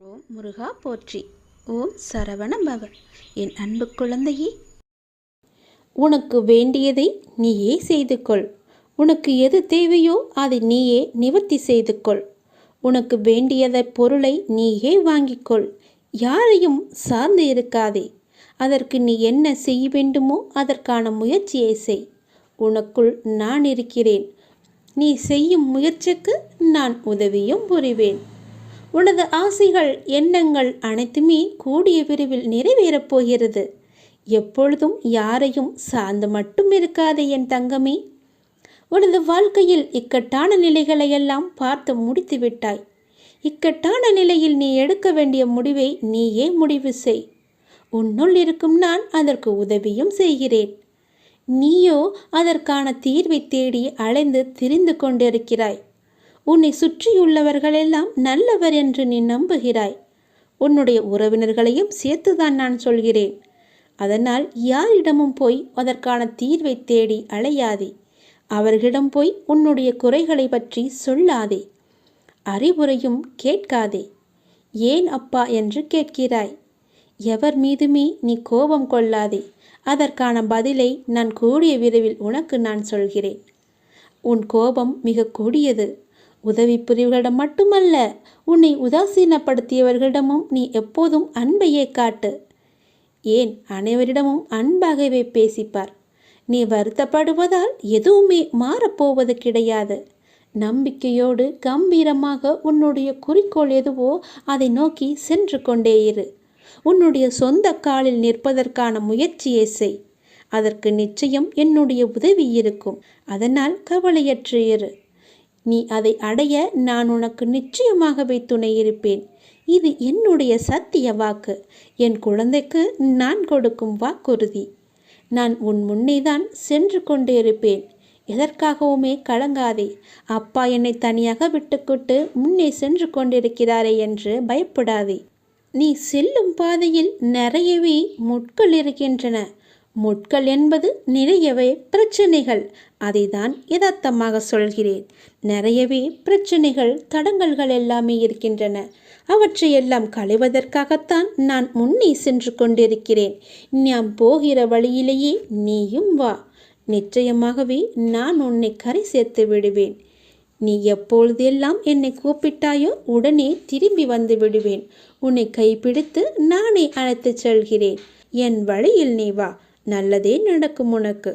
ஓம் முருகா போற்றி. ஓம் சரவண பவ என் அன்பு குழந்தையே உனக்கு வேண்டியதை நீயே செய்து கொள் உனக்கு எது தேவையோ அதை நீயே நிவர்த்தி செய்து கொள் உனக்கு வேண்டியத பொருளை நீயே வாங்கிக்கொள். யாரையும் சார்ந்து இருக்காதே. அதற்கு நீ என்ன செய்ய வேண்டுமோ அதற்கான முயற்சியை செய். உனக்குள் நான் இருக்கிறேன். நீ செய்யும் முயற்சிக்கு நான் உதவியும் புரிவேன். உனது ஆசைகள் எண்ணங்கள் அனைத்துமே கூடிய விரைவில் நிறைவேறப் போகிறது. எப்பொழுதும் யாரையும் சார்ந்து மட்டும் இருக்காதே என் தங்கமே. உனது வாழ்க்கையில் இக்கட்டான நிலைகளையெல்லாம் பார்த்து முடித்து விட்டாய். இக்கட்டான நிலையில் நீ எடுக்க வேண்டிய முடிவை நீயே முடிவு செய். உன்னுள் இருக்கும் நான் அதற்கு உதவியும் செய்கிறேன். நீயோ அதற்கான தீர்வை தேடி அலைந்து திரிந்து கொண்டிருக்கிறாய். உன்னை சுற்றியுள்ளவர்களெல்லாம் நல்லவர் என்று நீ நம்புகிறாய். உன்னுடைய உறவினர்களையும் சேர்த்துதான் நான் சொல்கிறேன். அதனால் யாரிடமும் போய் அதற்கான தீர்வை தேடி அலையாதே. அவர்களிடம் போய் உன்னுடைய குறைகளை பற்றி சொல்லாதே. அறிவுரையும் கேட்காதே. ஏன் அப்பா என்று கேட்கிறாய்? எவர் மீதுமே நீ கோபம் கொள்ளாதே. அதற்கான பதிலை நான் கூடிய விரைவில் உனக்கு நான் சொல்கிறேன். உன் கோபம் மிக கொடியது. உதவி புரிவர்களிடம் மட்டுமல்ல உன்னை உதாசீனப்படுத்தியவர்களிடமும் நீ எப்போதும் அன்பையே காட்டு. ஏன்? அனைவரிடமும் அன்பாகவே பேசிப்பார். நீ வருத்தப்படுவதால் எதுவுமே மாறப்போவது கிடையாது. நம்பிக்கையோடு கம்பீரமாக உன்னுடைய குறிக்கோள் எதுவோ அதை நோக்கி சென்று கொண்டே இரு. உன்னுடைய சொந்த காலில் நிற்பதற்கான முயற்சியை செய். அதற்கு நிச்சயம் என்னுடைய உதவி இருக்கும். அதனால் கவலையற்று இரு. நீ அதை அடைய நான் உனக்கு நிச்சயமாகவே துணை இருப்பேன். இது என்னுடைய சத்திய வாக்கு. என் குழந்தைக்கு நான் கொடுக்கும் வாக்குறுதி. நான் உன் முன்னேதான் சென்று கொண்டே இருப்பேன். எதற்காகவுமே கலங்காதே. அப்பா என்னை தனியாக விட்டுக்கொண்டு முன்னே சென்று கொண்டிருக்கிறாரே என்று பயப்படாதே. நீ செல்லும் பாதையில் நிறையவே முட்கள் இருக்கின்றன. முட்கள் என்பது நிறையவே பிரச்சனைகள். அதை தான் யதார்த்தமாக சொல்கிறேன். நிறையவே பிரச்சனைகள் தடங்கல்கள் எல்லாமே இருக்கின்றன. அவற்றையெல்லாம் களைவதற்காகத்தான் நான் முன்னே சென்று கொண்டிருக்கிறேன். நாம் போகிற வழியிலேயே நீயும் வா. நிச்சயமாகவே நான் உன்னை கரை சேர்த்து விடுவேன். நீ எப்பொழுதெல்லாம் என்னை கூப்பிட்டாயோ உடனே திரும்பி வந்து விடுவேன். உன்னை கைப்பிடித்து நானே அழைத்துச் செல்கிறேன். என் வழியில் நீ வா. நல்லதே நடக்கும் உனக்கு.